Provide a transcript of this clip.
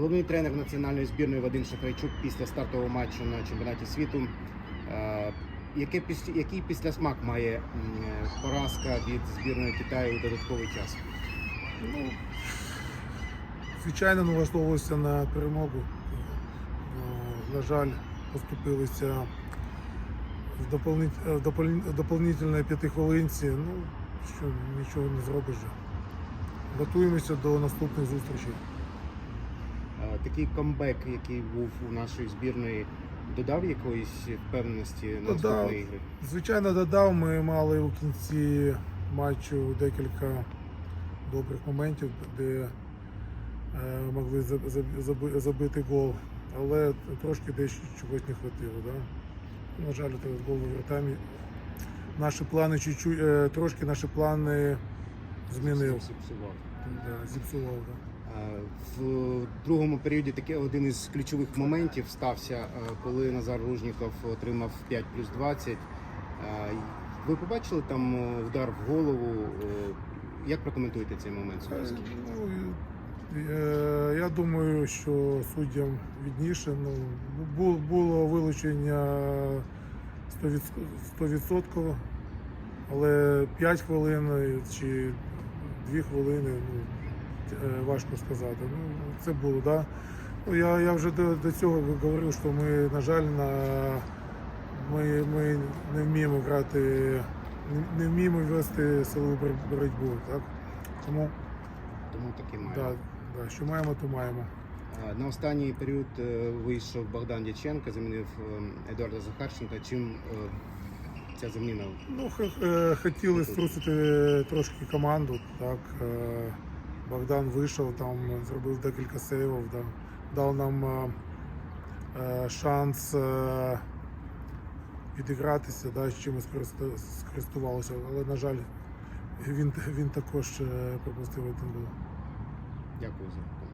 Головний тренер національної збірної Вадим Шахрайчук після стартового матчу на чемпіонаті світу. Е, Яке який післясмак має е, поразка від збірної Китаю у додатковий час? Ну, звичайно, налаштовувався на перемогу. Е, На жаль, поступилися в дополнительної п'ятихвилинці. Ну, що нічого не зробиш. Готуємося до наступних зустрічей. Такий камбек, який був у нашої збірної, додав якоїсь впевненості на Додав. наступної ігри? Звичайно, додав. Ми мали у кінці матчу декілька добрих моментів, де е, могли заб- заб- заби- забити гол, але трошки десь чогось не хватило. Да? На жаль, голу вратами. Наші плани чуть-чуть, е, трошки наші плани змінив. Зіпсував. Да, зіпсував. Да. Е, В другому періоді такий один із ключових моментів стався, е, коли Назар Ружніков отримав 5 плюс 20. Е, Ви побачили там удар в голову? Як прокоментуєте цей момент? Ну, я думаю, що суддям відніше. Ну, було вилучення 100%, але 5 хвилин чи 2 хвилини ну, важко сказати. Ну, це було, да. Ну, я, я вже до, до цього говорив, що ми, на жаль, на, ми, ми не вміємо грати, не, не вміємо вести силову боротьбу. Так? Тому Тому таки має. да, да, що маємо, то маємо. Е, На останній період е, вийшов Богдан Дяченко, замінив е, Едуарда Захарченка. Чим е, ця заміна? Ну, е, хотіли струсити трошки команду. Так. Богдан вийшов, там зробив декілька сейвів, да, дав нам е, е, шанс е, відігратися, да, з чимось скористувалося. Але, на жаль, він, він також е, пропустив один гол. Дякую за.